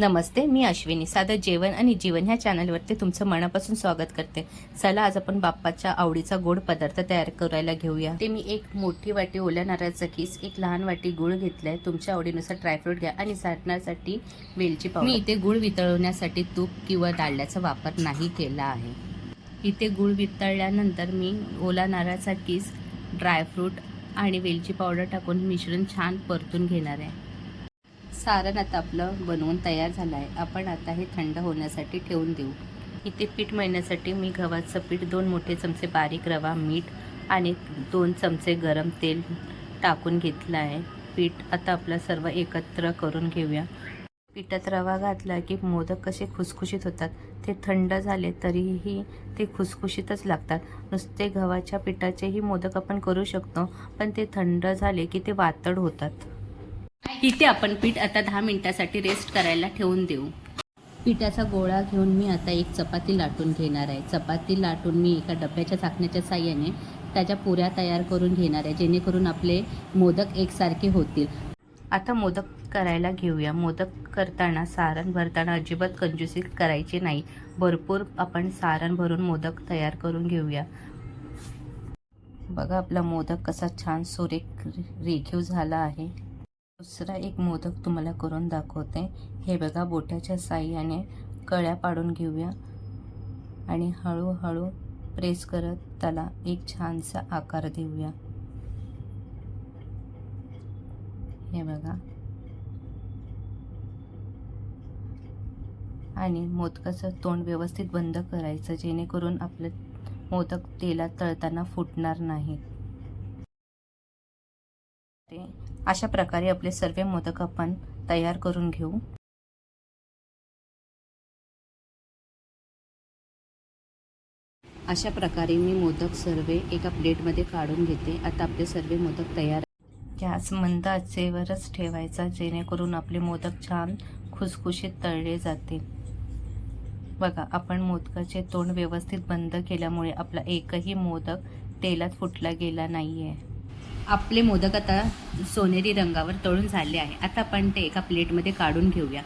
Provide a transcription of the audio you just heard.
नमस्ते मी अश्विनी. साधं जेवण आणि जीवन ह्या चॅनलवरती तुमचं मनापासून स्वागत करते. चला आज आपण बाप्पाच्या आवडीचा गोड पदार्थ तयार करायला घेऊया. ते मी एक मोठी वाटी ओल्या नारळाचा किस एक लहान वाटी गुळ घेतलाय. तुमच्या आवडीनुसार ड्रायफ्रूट घ्या आणि साठण्यासाठी वेलची पावडर. मी इथे गुळ वितळवण्यासाठी तूप किंवा डाळल्याचा वापर नाही केला आहे. इथे गुळ वितळल्यानंतर मी ओला नारळाचा किस ड्रायफ्रूट आणि वेलची पावडर टाकून मिश्रण छान परतून घेणार आहे. सारण आता आपलं बनवून तयार झालं आहे आपण आता हे थंड होण्यासाठी ठेवून देऊ. इथे पीठ मळण्यासाठी मी गव्हाचं पीठ दोन मोठे चमचे बारीक रवा मीठ आणि दोन चमचे गरम तेल टाकून घेतलं आहे पीठ आता आपलं सर्व एकत्र करून घेऊया. पिठात रवा घातला की मोदक कसे खुसखुशीत होतात. ते थंड झाले तरीही ते खुसखुशीतच लागतात. नुसते गव्हाच्या पिठाचेही मोदक आपण करू शकतो पण ते थंड झाले की ते वातड होतात. इथे आपण पीठ आता दहा मिनिटासाठी रेस्ट करायला ठेवून देऊ. पिठाचा गोळा घेऊन मी आता एक चपाती लाटून घेणार आहे. चपाती लाटून मी एका डब्याच्या चाकण्याच्या साह्याने त्याच्या पुऱ्या तयार करून घेणार आहे जेणेकरून आपले मोदक एकसारखे होतील. आता मोदक करायला घेऊया. मोदक करताना सारण भरताना अजिबात कंजूसी करायची नाही. भरपूर आपण सारण भरून मोदक तयार करून घेऊया. बघा आपला मोदक कसा छान सुरेख रेखीव झाला आहे. दुसरा एक मोदक तुम्हाला करून दाखवते. हे बघा बोटाच्या साह्याने कळ्या पाडून घेऊया. आणि हळूहळू प्रेस करत त्याला एक छानसा आकार देऊया. हे बघा. आणि मोदकाचं तोंड व्यवस्थित बंद करायचं जेणेकरून आपलं मोदक तेलात तळताना फुटणार नाही. ते अशा प्रकारे आपले सर्व मोदक आपण तयार करून घेऊ. अशा प्रकारे मी मोदक सर्व एका प्लेटमध्ये काढून घेते. आता आपले सर्व मोदक तयार गॅस मंद आचेवरच ठेवायचा जेणेकरून आपले मोदक छान खुसखुशीत तळले जातील बघा आपण मोदकाचे तोंड व्यवस्थित बंद केल्यामुळे आपला एकही मोदक तेलात फुटला गेला नाही आहे आपले मोदक आता सोनेरी रंगावर तळून झाले आहे. आता आपण ते एका प्लेटमध्ये काढून घेऊया.